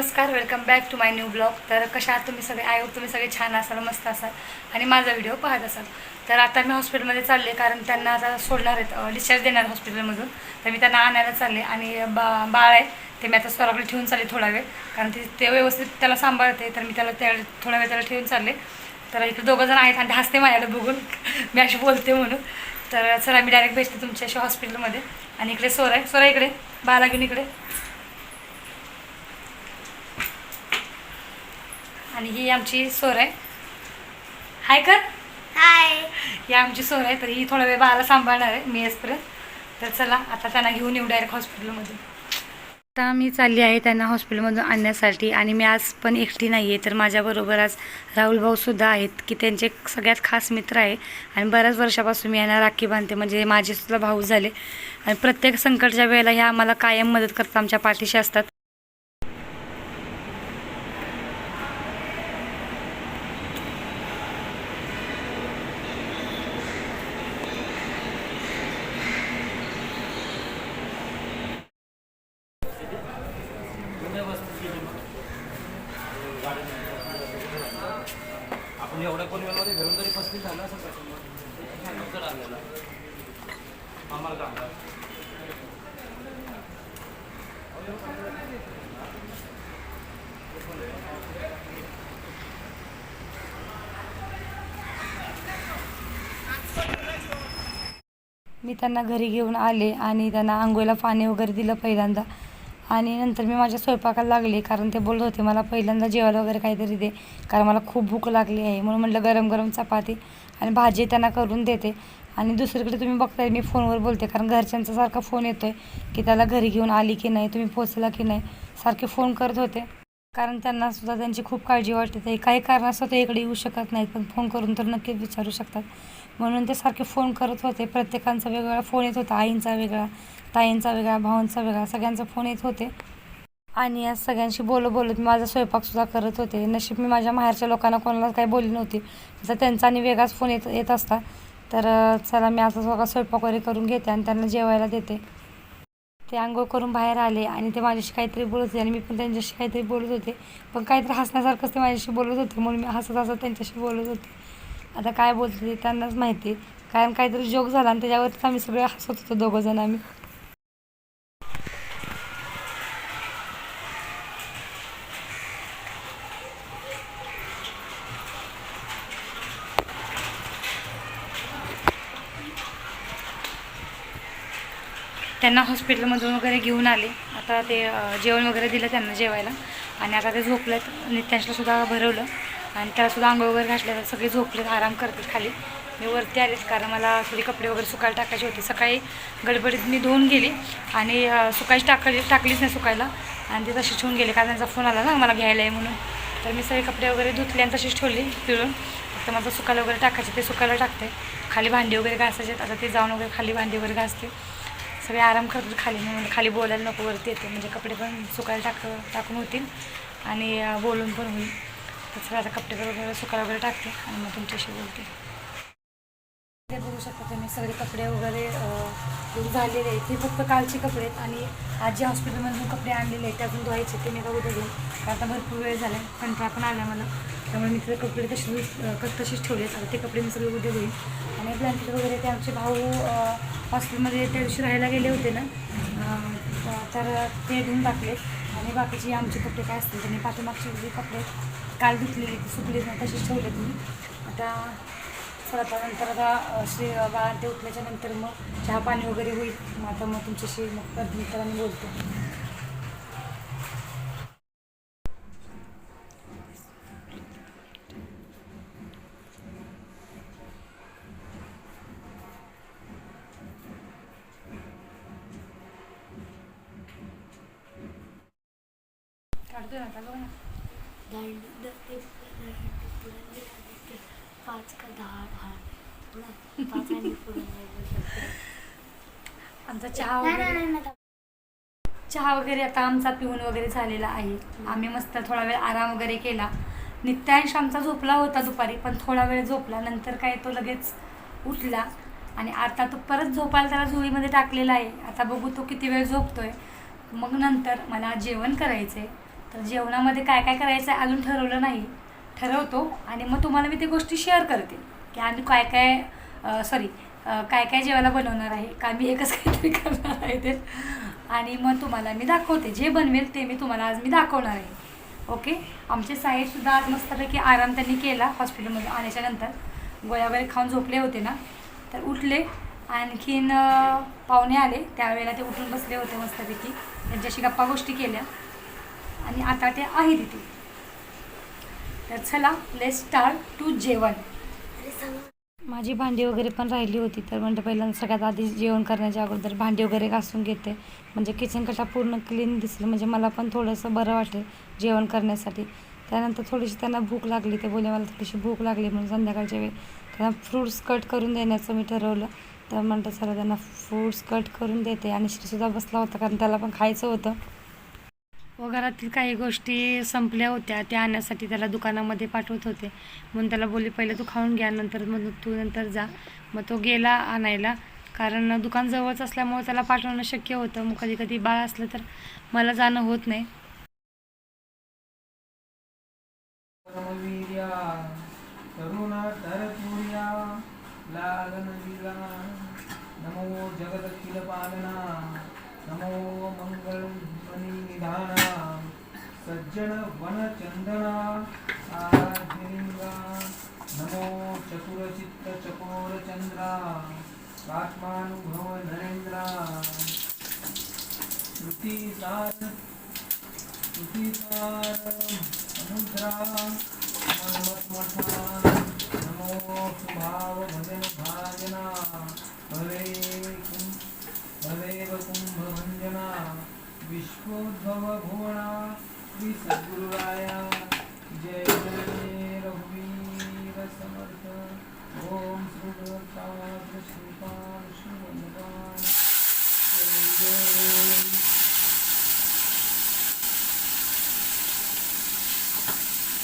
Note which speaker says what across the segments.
Speaker 1: नमस्कार welcome back to my new blog तर कशा आहात तुम्ही सगळे? आय तुम्ही सगळे छान असाल मस्त असाल आणि माझा व्हिडिओ पाहत असाल. तर आता मी हॉस्पिटलमध्ये चालले कारण त्यांना आता सोडणार आहेत डिस्चार्ज देणार हॉस्पिटलमधून तर मी त्यांना आणायला चालले आणि बा बाळ आहे ते मी आता स्वराकडे ठेवून चालले थोडा वेळ. कारण ते ते व्यवस्थित त्याला सांभाळते तर मी त्याला त्या थोडा वेळ त्याला ठेवून चालले. तर इकडे दोघं जण आहेत आणि हसते माझ्याला बघून. मी अशी बोलते म्हणून. तर चला मी डायरेक्ट भेटते तुमच्याशी हॉस्पिटलमध्ये आणि इकडे सोर आहे. सोरा इकडे. बाळा घेऊन इकडे. आणि ही आमची सोर आहे. हाय कर.
Speaker 2: हाय.
Speaker 1: ही आमची सोर आहे तर ही थोडा वेळ बाळाला सांभाळणार आहे मी येसपर्यंत तर चला आता त्यांना घेऊन येऊ डायरेक्ट हॉस्पिटलमधून आता मी चालली आहे त्यांना हॉस्पिटलमधून आणण्यासाठी आणि मी आज पण एकटी नाही आहे तर माझ्याबरोबर आज राहुल भाऊसुद्धा आहेत की त्यांचे सगळ्यात खास मित्र आहे. आणि बऱ्याच वर्षापासून मी यांना राखी बांधते म्हणजे माझे सुद्धा भाऊ झाले. आणि प्रत्येक संकटच्या वेळेला ह्या आम्हाला कायम मदत करतात आमच्या पाठीशी असतात
Speaker 3: आपण एवढ्या परिवारामध्ये घरून तरी पस्तीस झालं असं कसं लवकर आलेला आम्हाला काम
Speaker 1: मी त्यांना घरी घेऊन आले आणि त्यांना आंघोळीला पाणी वगैरे दिलं पहिल्यांदा. आणि नंतर मी माझ्या स्वयंपाकाला लागले कारण ते बोलत होते मला पहिल्यांदा जेवायला वगैरे काहीतरी दे कारण मला खूप भूक लागली आहे. म्हणून म्हटलं गरम गरम चपाती आणि भाजी त्यांना करून देते. आणि दुसरीकडे तुम्ही बघताय मी फोनवर बोलते कारण घरच्यांचा सारखा फोन येतो आहे की त्याला घरी घेऊन आली की नाही तुम्ही पोचला की नाही सारखे फोन करत होते. कारण त्यांना सुद्धा त्यांची खूप काळजी वाटते. ते काही कारणास्तव ते इकडे येऊ शकत नाहीत पण फोन करून तर नक्कीच विचारू शकतात. म्हणून ते सारखे फोन करत होते. प्रत्येकांचा वेगवेगळा फोन येत होता. आईंचा वेगळा ताईंचा वेगळा भावांचा वेगळा सगळ्यांचा फोन येत होते. आणि या सगळ्यांशी बोलत बोलत मी माझा स्वयंपाकसुद्धा करत होते. नशीब मी माझ्या माहेरच्या लोकांना कोणाला काही बोलली नव्हती. तर त्यांचा आणि वेगळाच फोन येत येत असता. तर चला मी आता सगळा स्वयंपाक वगैरे करून घेते आणि त्यांना जेवायला देते. ते आंघोळ करून बाहेर आले आणि ते माझ्याशी काहीतरी बोलत होते आणि मी पण त्यांच्याशी काहीतरी बोलत होते. पण काहीतरी हसण्यासारखंच ते माझ्याशी बोलत होते म्हणून मी हसत हसत त्यांच्याशी बोलत होते. आता काय बोलते त्यांनाच माहिती कारण काहीतरी जोक झाला आणि त्याच्यावरच आम्ही सगळे हसत होतो दोघं जण आम्ही. त्यांना हॉस्पिटलमधून वगैरे घेऊन आले. आता ते जेवण वगैरे दिलं त्यांना जेवायला. आणि आता ते झोपलेत. आणि त्यांच्यासुद्धा भरवलं. आणि त्याला सुद्धा आंघोळ वगैरे घातले तर सगळे झोपलेत आराम करतात खाली. मी वरती आलेच कारण मला थोडी कपडे वगैरे सुकायला टाकायचे होते. सकाळी गडबडीत मी धुवून गेली आणि सुकायची टाकली टाकलीच नाही सुकायला. आणि ते तशी ठेवून गेले कारण त्यांचा फोन आला ना मला घ्यायला आहे म्हणून. तर मी सगळे कपडे वगैरे धुतले आणि तशीच ठेवली पिळून. फक्त माझं सुकायला वगैरे टाकायचे ते सुकायला टाकते. खाली भांडी वगैरे घासायचे आता ते जाऊन वगैरे खाली भांडी वगैरे घासते. सगळे आराम करतात खाली. म्हणून खाली बोलायला नको वरती येते. म्हणजे कपडे पण सुकायला टाक टाकून होतील आणि बोलून पण होईल. तर सगळं आता कपडे वगैरे सुकायला वगैरे टाकते आणि मग तुमच्याशी बोलते. बघू शकता तुम्ही सगळे कपडे वगैरे झालेले आहेत ते फक्त कालचे कपडे आहेत आणि आज जे हॉस्पिटलमधून कपडे आणलेले आहेत ते अजून धुवायचे ते मी का उद्या घेईन आता भरपूर वेळ झाला आहे कंटाळा पण आला मला. त्यामुळे मी सगळे कपडे तसे तशीच ठेवले आहेत. ते कपडे मी सगळे उद्या घेईन आणि ब्लँकेट वगैरे ते आमचे भाऊ हॉस्पिटलमध्ये हॉस्टेलमध्ये त्या दिवशी राहायला गेले होते ना तर ते घेऊन टाकले. आणि बाकीचे आमचे कपडे काय असतील त्यांनी पाठीमागचे जे कपडे काल घेतलेली ते सुकले नाही तसेच ठेवले तुम्ही आता चला आता नंतर आता श्री बाळांते उठल्याच्या नंतर मग चहा पाणी वगैरे होईल. मग आता मग तुमच्याशी मग परत नंतर बोलतो. काढतोय ना आता बघा ना.
Speaker 2: दंड ते पुढे पाच का दहा दहा पुढं पाच आणि पुढे
Speaker 1: आमचा चहा वगैरे चहा वगैरे आता आमचा पिऊन वगैरे झालेला आहे. आम्ही मस्त थोडा वेळ आराम वगैरे केला. नित्यांश आमचा झोपला होता दुपारी पण थोडा वेळ झोपला. नंतर काय तो लगेच उठला. आणि आता तो परत झोपायला त्याला झोळीमध्ये टाकलेला आहे. आता बघू तो किती वेळ झोपतोय. मग नंतर मला जेवण करायचं आहे तर जेवणामध्ये काय काय करायचं आहे अजून ठरवलं नाही. ठरवतो आणि मग तुम्हाला मी ते गोष्टी शेअर करते की आम्ही काय काय सॉरी काय काय जेवायला बनवणार आहे का मी एकच काहीतरी करणार आहे ते. आणि मग तुम्हाला मी दाखवते जे बनवेल ते मी तुम्हाला आज मी दाखवणार आहे. ओके? आमचे साहेबसुद्धा आज मस्तपैकी आराम त्यांनी केला हॉस्पिटलमध्ये आल्याच्यानंतर. गोळ्या वगैरे खाऊन झोपले होते ना. तर उठले आणखीन पाहुणे आले. त्यावेळेला ते उठून बसले होते मस्तपैकी. त्यांच्याशी गप्पा गोष्टी केल्या. आणि आता ते आहे तिथे. तर चला लेट स्टार्ट टू जेवण. माझी भांडी वगैरे पण राहिली होती तर म्हणजे पहिल्यांदा सगळ्यात आधी जेवण करण्याच्या अगोदर भांडी वगैरे घासून घेते. म्हणजे किचन कटा पूर्ण क्लीन दिसलं म्हणजे मला पण थोडंसं बरं वाटेल जेवण करण्यासाठी. त्यानंतर थोडीशी त्यांना भूक लागली ते बोलले मला थोडीशी भूक लागली म्हणून संध्याकाळच्या वेळी त्यांना फ्रूट्स कट करून देण्याचं मी ठरवलं. तर म्हणतं चला त्यांना फ्रूट्स कट करून देते. आणि श्रीसुद्धा बसला होता कारण त्याला पण खायचं होतं. व घरातील काही गोष्टी संपल्या होत्या त्या आणण्यासाठी त्याला दुकानामध्ये पाठवत होते. म्हणून त्याला बोलली पहिले तू खाऊन घ्या नंतर मग तू नंतर जा. मग तो गेला आणायला. कारण दुकान जवळच असल्यामुळे त्याला पाठवणं शक्य होतं. मग कधी कधी बाळ असलं तर मला जाणं होत नाही.
Speaker 3: लागन नमो पालना नमो मंगल निधाना सज्जन वनचन्दना आराध्यलिङ्गा नमो चतुरचित्तचकोरचन्द्रा आत्मानुभव नरेन्द्रा श्रुतिसार श्रुतिसार समुद्रा नमो सुभाव भजन भाजना भवे तदेव कुम्भभञ्जना विश्वोद्भवभुवना श्रीसद्गुरुराय जय जय रघुवीरसमर्थ। ॐ श्रीभगवत्पादश्रीपान् श्रीवन्दनान् जय जय।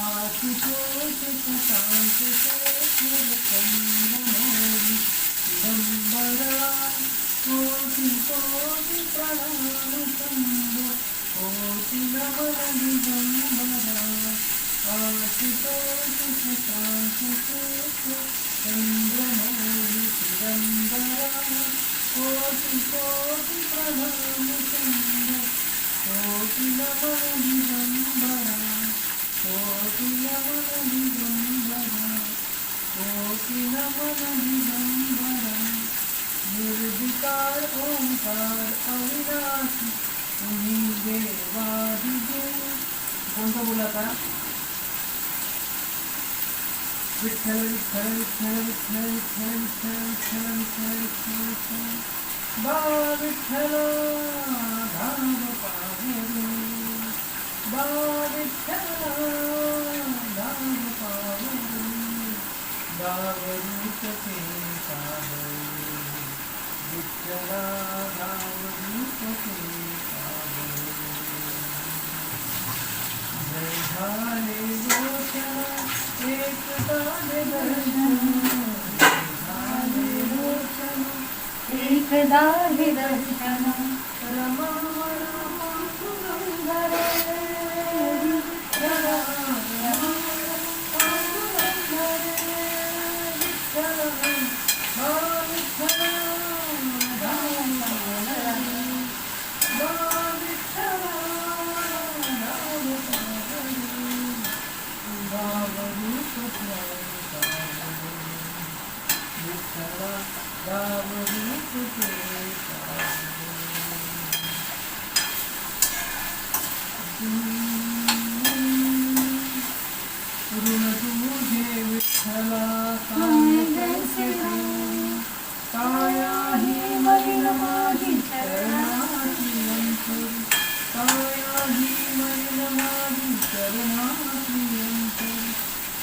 Speaker 3: आशुतोष सतांश से ప్రాణముఖంబు కోసిన మనది బంధన ఆశితో సుఖాంశు చంద్రమౌళి చిదంబర కోటి కోటి ప్రాణముఖంబు కోసిన మనది బంధన కోసిన మనది బంధన కోసిన మనది బంధన निर्विकार ओंकार अविनाशी तुम्ही देवादिदेव कोणता बोला आता विठ्ठल विठ्ठल विठ्ठल विठ्ठल विठ्ठल विठ्ठल विठ्ठल विठ्ठल विठ्ठल बा विठ्ठल धाम पावरे बा विठ्ठल धाम पावरे गावरूप ते पावरे विठ्ठला झाले लोचन एकता दर्शन
Speaker 1: एकदा दर्शन
Speaker 3: रमा विठ्ठला गावरूप ते पावरे. ऋण तुझे विठ्ठला काय कैसे काया ही मैल माझी चरणाची अंतरी काया ही मैल माझी चरणाची अंतरी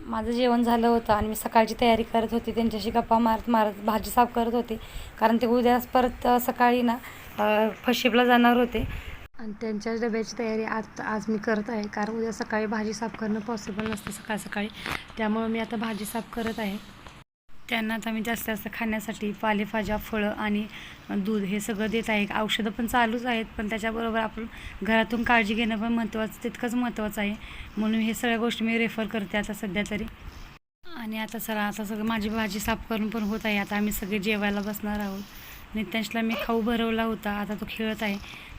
Speaker 1: माझं जेवण झालं होतं आणि मी सकाळची तयारी करत होती. त्यांच्याशी गप्पा मारत मारत भाजी साफ करत होते. कारण ते उद्या परत सकाळी ना फशिपला जाणार होते. आणि त्यांच्या डब्याची तयारी आज आज मी करत आहे. कारण उद्या सकाळी भाजी साफ करणं पॉसिबल नसतं सकाळ सकाळी. त्यामुळं मी आता भाजी साफ करत आहे. त्यांना आता मी जास्त जास्त खाण्यासाठी पालेभाज्या फळं आणि दूध हे सगळं देत आहे. औषधं पण चालूच आहेत पण त्याच्याबरोबर आपण घरातून काळजी घेणं पण महत्त्वाचं तितकंच महत्त्वाचं आहे. म्हणून हे सगळ्या गोष्टी मी रेफर करते आता सध्या तरी. आणि आता चला आता सगळं माझी भाजी साफ करून पण होत आहे. आता आम्ही सगळे जेवायला बसणार आहोत. नित्यांशला मी खाऊ भरवला होता. आता तो खेळत आहे.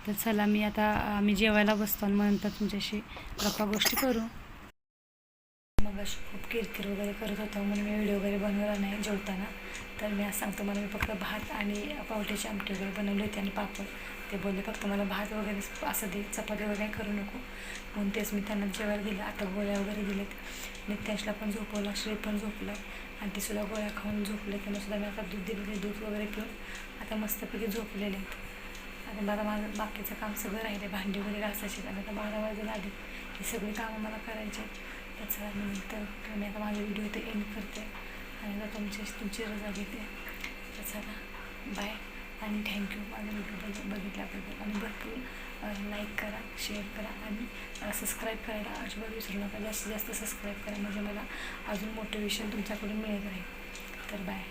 Speaker 1: तर चला मी आता आम्ही जेवायला बसतो आणि मग नंतर तुमच्याशी गप्पा गोष्टी करू. मग अशी खूप किरकिर वगैरे करत होता म्हणून मी व्हिडिओ वगैरे बनवला नाही जेवताना. तर मी आज सांगतो मला मी फक्त भात आणि पावट्याची आमटी वगैरे बनवली होती आणि पापड. ते बोलले फक्त मला भात वगैरे असं दे चपाती वगैरे करू नको. म्हणून तेच मी त्यांना जेवायला दिलं. आता गोळ्या वगैरे दिलेत. नित्यांशला पण झोपवलं श्री पण झोपलं. आणि ते सुद्धा गोळ्या खाऊन झोपले त्यांना सुद्धा मी आता दूध दिले दूध वगैरे पिऊन. आता मस्तपैकी झोपलेले आहेत. आता मला माझं बाकीचं काम सगळं राहिले भांडी वगैरे घासायचे आणि आता बारा वाजून आली. ही सगळी कामं मला करायची आहेत. तर मी नंतर मी आता माझा व्हिडिओ इथे एंड करते. आणि आता तुमची तुमची रजा घेते तर चला बाय आणि थँक्यू माझा व्हिडिओ बघ बघितल्याबद्दल. आणि भरपूर लाईक करा शेअर करा. आणि सबस्क्राईब करायला अजिबात विसरू नका. जास्तीत जास्त सबस्क्राईब करा. म्हणजे मला अजून मोटिवेशन तुमच्याकडून मिळत राहील. तर बाय